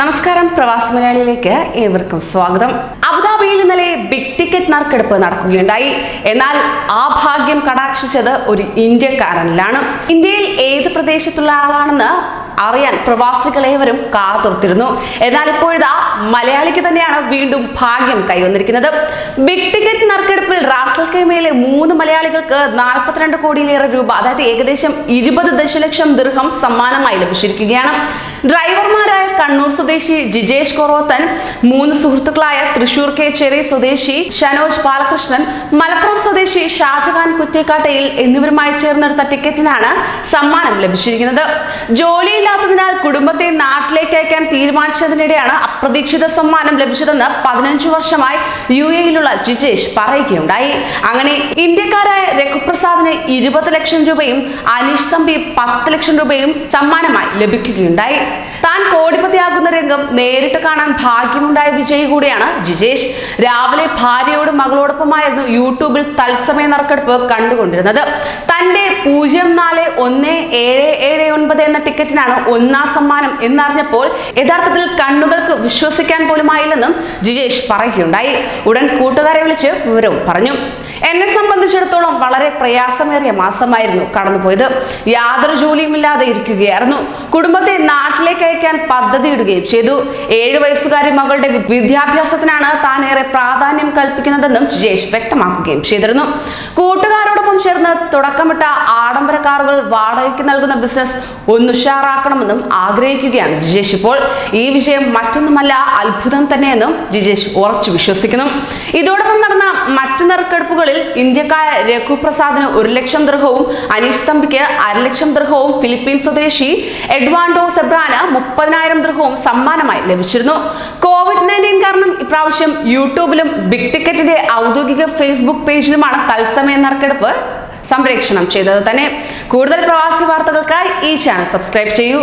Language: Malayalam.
നമസ്കാരം പ്രവാസി മലയാളിയിലേക്ക് ഏവർക്കും സ്വാഗതം. അബുദാബിയിൽ ഇന്നലെ ബിഗ് ടിക്കറ്റ് നറുക്കെടുപ്പ് നടക്കുകയുണ്ടായി. എന്നാൽ ആ ഭാഗ്യം കടാക്ഷിച്ചത് ഒരു ഇന്ത്യക്കാരനിലാണ്. ഇന്ത്യയിൽ ഏത് പ്രദേശത്തുള്ള ആളാണെന്ന് അറിയാൻ പ്രവാസികളേവരും കാത്തുർത്തിരുന്നു എന്നാൽ ഇപ്പോഴിതാ മലയാളിക്ക് തന്നെയാണ് വീണ്ടും ഭാഗ്യം കൈവന്നിരിക്കുന്നത്. ബിഗ് ടിക്കറ്റ് നറുക്കെടുപ്പിൽ റാസൽ കേമയിലെ മൂന്ന് മലയാളികൾക്ക് നാൽപ്പത്തിരണ്ട് കോടിയിലേറെ രൂപ അതായത് ഏകദേശം ഇരുപത് ദശലക്ഷം ദീർഘം സമ്മാനമായി ലഭിച്ചിരിക്കുകയാണ്. ഡ്രൈവർമാരായ കണ്ണൂർ സ്വദേശി ജിജേഷ് കൊറോത്തൻ മൂന്ന് സുഹൃത്തുക്കളായ തൃശൂർ കേച്ചേരി സ്വദേശി ഷനോജ് ബാലകൃഷ്ണൻ മലപ്പുറം സ്വദേശി ഷാജഹാൻ കുറ്റേക്കാട്ടയിൽ എന്നിവരുമായി ചേർന്നെടുത്ത ടിക്കറ്റിനാണ് സമ്മാനം ലഭിച്ചിരിക്കുന്നത്. ജോലിയില്ലാത്തതിനാൽ കുടുംബത്തെ നാട്ടിലേക്ക് അയക്കാൻ തീരുമാനിച്ചതിനിടെയാണ് അപ്രതീക്ഷിത സമ്മാനം ലഭിച്ചതെന്ന് പതിനഞ്ചു വർഷമായി യു എയിലുള്ള ജിജേഷ് പറയുകയുണ്ടായി. അങ്ങനെ ഇന്ത്യക്കാരായ രഘുപ്രസാദിന് ഇരുപത് ലക്ഷം രൂപയും അനീഷ് തമ്പി പത്ത് ലക്ഷം രൂപയും സമ്മാനമായി ലഭിക്കുകയുണ്ടായി. താൻ കോടിപതിയാകുന്ന രംഗം നേരിട്ട് കാണാൻ ഭാഗ്യമുണ്ടായ വിജയി കൂടിയാണ് ജിജേഷ്. രാവിലെ ഭാര്യയോടും മകളോടൊപ്പമായിരുന്നു യൂട്യൂബിൽ തത്സമയ നറുക്കെടുപ്പ് കണ്ടുകൊണ്ടിരുന്നത്. തന്റെ പൂജ്യം നാല് ഒന്ന് ഏഴ് ഏഴ് ഒൻപത് എന്ന ടിക്കറ്റിനാണ് ഒന്നാം സമ്മാനം എന്നറിഞ്ഞപ്പോൾ യഥാർത്ഥത്തിൽ കണ്ണുകൾക്ക് വിശ്വസിക്കാൻ പോലുമായില്ലെന്നും ജിജേഷ് പറയുകയുണ്ടായി. ഉടൻ കൂട്ടുകാരെ വിളിച്ച് വിവരവും പറഞ്ഞു. എന്നെ സംബന്ധിച്ചിടത്തോളം വളരെ പ്രയാസമേറിയ മാസമായിരുന്നു കടന്നുപോയത്. യാതൊരു ജോലിയും ഇല്ലാതെ ഇരിക്കുകയായിരുന്നു. കുടുംബത്തെ നാട്ടിലേക്ക് അയക്കാൻ പദ്ധതിയിടുകയും ചെയ്തു. ഏഴു വയസ്സുകാരി മകളുടെ വിദ്യാഭ്യാസത്തിനാണ് താൻ ഏറെ പ്രാധാന്യം കൽപ്പിക്കുന്നതെന്നും ജയേഷ് വ്യക്തമാക്കുകയും ചെയ്തിരുന്നു. കൂട്ടുകാരോടൊപ്പം ചേർന്ന് തുടക്കമിട്ട ആഡംബര കാറുകൾ വാടകയ്ക്ക് നൽകുന്ന ബിസിനസ് ഒന്നുഷാറാക്കണമെന്നും ആഗ്രഹിക്കുകയാണ് ജിജേഷ്. ഇപ്പോൾ ഈ വിഷയം മറ്റൊന്നുമല്ല അത്ഭുതം തന്നെയെന്നും ജിജേഷ് ഉറച്ചു വിശ്വസിക്കുന്നു. ഇതോടൊപ്പം നടന്ന മറ്റു നറുക്കെടുപ്പുകളിൽ ഇന്ത്യക്കായ രഘുപ്രസാദിന് ഒരു ലക്ഷം ദൃഹവും അനീഷ് തമ്പിക്ക് അരലക്ഷം ദൃഹവും ഫിലിപ്പീൻ സ്വദേശി എഡ്വാൻഡോ സെബ്രാന് മുപ്പതിനായിരം ദൃഹവും സമ്മാനമായി ലഭിച്ചിരുന്നു. കോവിഡ് നയന്റീൻ ഇപ്രാവശ്യം യൂട്യൂബിലും ബിഗ് ടിക്കറ്റിന്റെ ഔദ്യോഗിക ഫേസ്ബുക്ക് പേജിലുമാണ് തത്സമയ നറുക്കെടുപ്പ് സംപ്രേക്ഷണം ചെയ്തത്. തന്നെ കൂടുതൽ പ്രവാസി വാർത്തകൾക്കായി ഈ ചാനൽ സബ്സ്ക്രൈബ് ചെയ്യൂ.